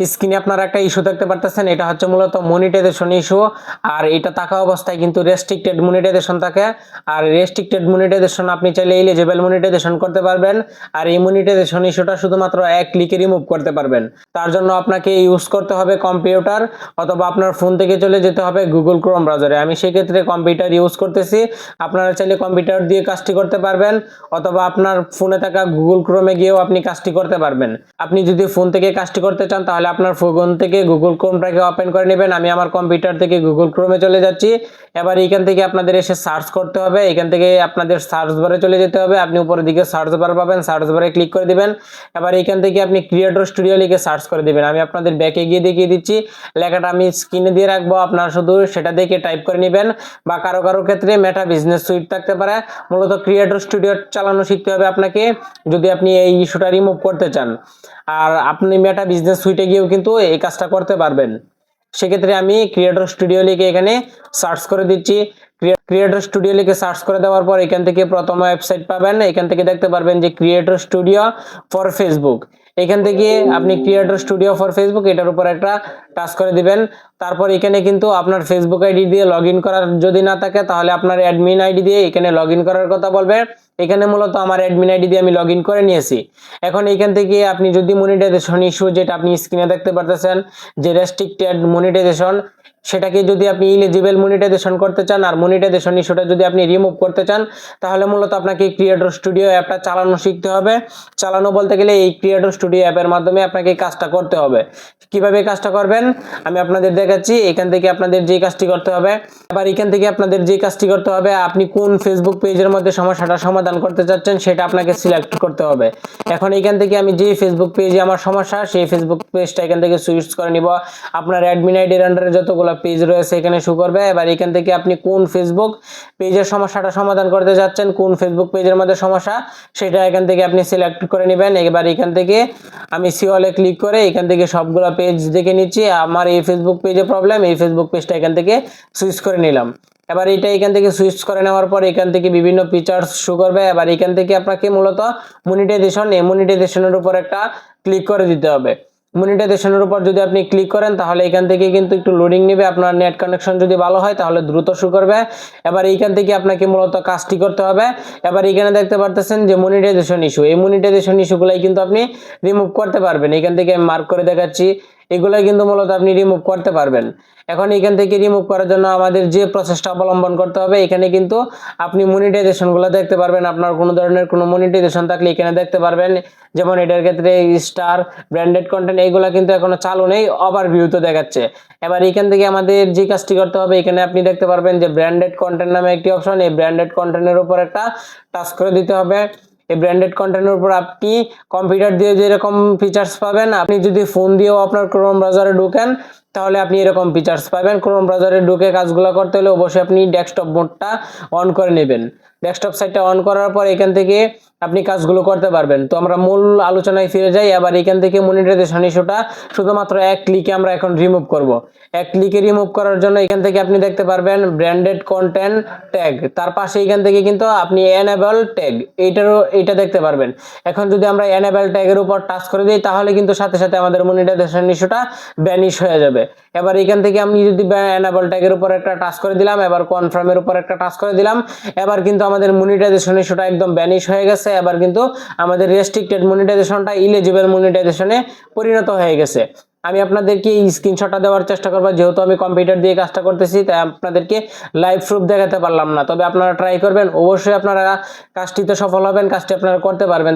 স্ক্রিনে আপনারা একটা ইস্যু দেখতে পারতেছেন, এটা হচ্ছে মূলত মনিটাইজেশন ইস্যু আর এটা থাকা অবস্থায় কিন্তু রেস্ট্রিক্টেড মনিটাইজেশন থাকে। আর রেস্ট্রিক্টেড মনিটাইজেশন আপনি চাইলে এলিজেবল মনিটাইজেশন করতে পারবেন, আর এই মনিটাইজেশন ইস্যুটা শুধুমাত্র এক ক্লিকে রিমুভ করতে পারবেন। তার জন্য আপনাকে ইউজ করতে হবে কম্পিউটার অথবা আপনার ফোন থেকে চলে যেতে হবে গুগল ক্রোম ব্রাউজারে আমি সেক্ষেত্রে কম্পিউটার ইউজ করতেছি। আপনারা চাইলে কম্পিউটার দিয়ে কাজটি করতে পারবেন, অথবা আপনার ফোনে থাকা গুগল ক্রোমে গিয়েও আপনি কাজটি করতে পারবেন। আপনি যদি ফোন থেকে কাজটি করতে চান তাহলে আপনার ফোন থেকে গুগল ক্রোমটাকে ওপেন করে নেবেন। আমি আমার কম্পিউটার থেকে গুগল ক্রোমে চলে যাচ্ছি। এবার এখান থেকে আপনাদের এসে সার্চ করতে হবে। এখান থেকে আপনাদের সার্চ বারে চলে যেতে হবে। আপনি উপরের দিকে সার্চ বার পাবেন। সার্চ বারে ক্লিক করে দিবেন। এবার এখান থেকে আপনি ক্রিয়েটর স্টুডিও লিখে সার্চ করে দিবেন। আমি আপনাদের ব্যাকে গিয়ে দেখিয়ে দিচ্ছি। লেখাটা আমি স্ক্রিনে দিয়ে রাখব। আপনারা শুধু সেটা দেখে টাইপ করে নেবেন বা কারও কারও ক্ষেত্রে মেটা বিজনেস সুইট থাকতে পারে। মূলত ক্রিয়েটর স্টুডিও চালানো শিখতে হবে আপনাকে। যদি আপনি এই ইস্যুটা রিমুভ করতে চান। আর আপনি মেটা বিজনেস সুইটে গিয়েও কিন্তু এই কাজটা করতে পারবেন। সেক্ষেত্রে আমি ক্রিয়েটর স্টুডিও লিখে এখানে সার্চ করে দিচ্ছি। ক্রিয়েটর স্টুডিও লিখে সার্চ করে দেওয়ার পর এখান থেকে প্রথম ওয়েবসাইট পাবেন। এখান থেকে দেখতে পারবেন যে ক্রিয়েটর স্টুডিও ফর ফেসবুক এখান থেকে আপনি ক্রিয়েটর স্টুডিও ফর ফেসবুক এটার উপর একটা টাচ করে দিবেন। তারপর এখানে কিন্তু আপনার ফেসবুক আইডি দিয়ে লগ করার যদি না থাকে, তাহলে আপনার অ্যাডমিন আইডি দিয়ে এখানে লগ করার কথা বলবে। এখানে মূলত আমার অ্যাডমিন আইডি দিয়ে আমি লগ করে নিয়েছি। এখন এখান থেকে আপনি যদি মনিটাইজেশন ইস্যু যেটা আপনি স্ক্রিনে দেখতে পারতেছেন, যে রেস্ট্রিক্টেড মনিটাইজেশন সেটাকে যদি আপনি ইলিজিবল মনিটাইজেশন করতে চান আর মনিটাইজেশন ইস্যুটা যদি আপনি রিমুভ করতে চান, তাহলে মূলত আপনাকে ক্রিয়েটর স্টুডিও অ্যাপটা চালানো শিখতে হবে। চালানো বলতে গেলে এই ক্রিয়েটর স্টুডিও অ্যাপের মাধ্যমে আপনাকে কাজটা করতে হবে। কীভাবে কাজটা করবেন? আমি আপনাদের দেখাচ্ছি, এখান থেকে আপনাদের যে কাজটি করতে হবে, আবার এখান থেকে আপনাদের যে কাজটি করতে হবে, আপনি কোন ফেসবুক পেজের মধ্যে সমস্যাটা সমাধান করতে চাচ্ছেন সেটা আপনাকে সিলেক্ট করতে হবে। এখন এখান থেকে আমি যে ফেসবুক পেজে আমার সমস্যা, সেই ফেসবুক পেজটা এখান থেকে সুইচ করে নিব। আপনার অ্যাডমিন আইডির আন্ডারে যতগুলো পেজ রয়েছে, এখানে শু করবে। এবার এখান থেকে আপনি কোন ফেসবুক পেজের সমস্যাটা সমাধান করতে যাচ্ছেন, কোন ফেসবুক পেজের মধ্যে সমস্যা, সেটা এখান থেকে আপনি সিলেক্ট করে নেবেন। এবার এখান থেকে আমি সিওলে ক্লিক করে এখান থেকে সবগুলো পেজ দেখে নিচ্ছি। আমার এই ফেসবুক পেজে প্রবলেম এই ফেসবুক পেজটা এখান থেকে সুইচ করে নিলাম। এবার এটা এখান থেকে সুইচ করে নেওয়ার পর এখান থেকে বিভিন্ন ফিচার্স শো করবে। এবার এখান থেকে আপনাকে মূলত মনিটাইজেশন এই মনিটাইজেশনের উপর একটা ক্লিক করে দিতে হবে। মনিটাইজেশনের উপর যদি আপনি ক্লিক করেন, তাহলে এখান থেকে কিন্তু একটু লোডিং নেবে। আপনার নেট কানেকশন যদি ভালো হয়, তাহলে দ্রুত শুরু করবে। এবার এইখান থেকে আপনাকে মূলত কাজটি করতে হবে। এবার এখানে দেখতে পারতেছেন যে মনিটাইজেশন ইস্যু এই মনিটাইজেশন ইস্যুগুলাই কিন্তু আপনি রিমুভ করতে পারবেন। এখান থেকে আমি মার্ক করে দেখাচ্ছি। এগুলাই কিন্তু মূলত আপনি রিমুভ করতে পারবেন। এখন এখান থেকে রিমুভ করার জন্য আমাদের যে প্রসেসটা অবলম্বন করতে হবে, এখানে কিন্তু আপনি মনিটাইজেশনগুলো দেখতে পারবেন। আপনার কোনো ধরনের কোনো মনিটাইজেশন থাকলে এখানে দেখতে পারবেন। যেমন এটার ক্ষেত্রে স্টার ব্র্যান্ডেড কন্টেন্ট এইগুলা কিন্তু এখনও চালু নেই ওভারভিউ তো দেখাচ্ছে। এবার এখান থেকে আমাদের যে কাজটি করতে হবে, এখানে আপনি দেখতে পারবেন যে ব্র্যান্ডেড কন্টেন্ট নামে একটি অপশন এই ব্র্যান্ডেড কন্টেন্টের উপর একটা টাচ করে দিতে হবে। এই ব্র্যান্ডেড কন্টেন্টের উপর আপনি কম্পিউটার দিয়ে যেরকম ফিচার্স পাবেন, আপনি যদি ফোন দিয়েও আপনার ক্রোম ব্রাউজারে ঢুকেন, তাহলে আপনি এরকম ফিচার্স পাবেন। ক্রোম ব্রাউজারে ঢুকে কাজগুলো করতে হলে অবশ্যই আপনি ডেস্কটপ মোডটা অন করে নেবেন। ডেস্কটপ সাইটটা অন করার পর এখান থেকে আপনি কাজগুলো করতে পারবেন। তো আমরা মূল আলোচনায় ফিরে যাই, আবার এখান থেকে মনিটাইজেশন ইস্যুটা শুধুমাত্র এক ক্লিকে আমরা এখন রিমুভ করব। এক ক্লিকে রিমুভ করার জন্য এখান থেকে আপনি দেখতে পারবেন ব্র্যান্ডেড কন্টেন্ট ট্যাগ তার পাশে এখান থেকে কিন্তু আপনি এনেবল ট্যাগ এইটারও, এইটা দেখতে পারবেন। এখন যদি আমরা এনেবল ট্যাগের উপর টাচ করে দিই, তাহলে কিন্তু সাথে সাথে আমাদের মনিটাইজেশন ইস্যুটা ব্যানিশ হয়ে যাবে। এবার এখান থেকে আমি যদি এনেবল ট্যাগের উপর একটা টাচ করে দিলাম, এবার কনফার্মের উপর একটা টাচ করে দিলাম, এবার কিন্তু আমাদের মনিটাইজেশন ইস্যুটা একদম ব্যানিশ হয়ে গেছে। এবার কিন্তু আমাদের রেস্ট্রিক্টেড মনিটাইজেশনটা ইলিজিবল মনিটাইজেশনে পরিণত হয়ে গেছে। আমি আপনাদেরকে এই স্ক্রিনশটটা দেওয়ার চেষ্টা করব, যেহেতু আমি কম্পিউটার দিয়ে কাজটা করতেছি, তাই আপনাদেরকে লাইভ প্রুফ দেখাতে পারলাম না। তবে আপনারা ট্রাই করবেন, অবশ্যই আপনারা কাজটিতে সফল হবেন, কাজটি আপনারা করতে পারবেন।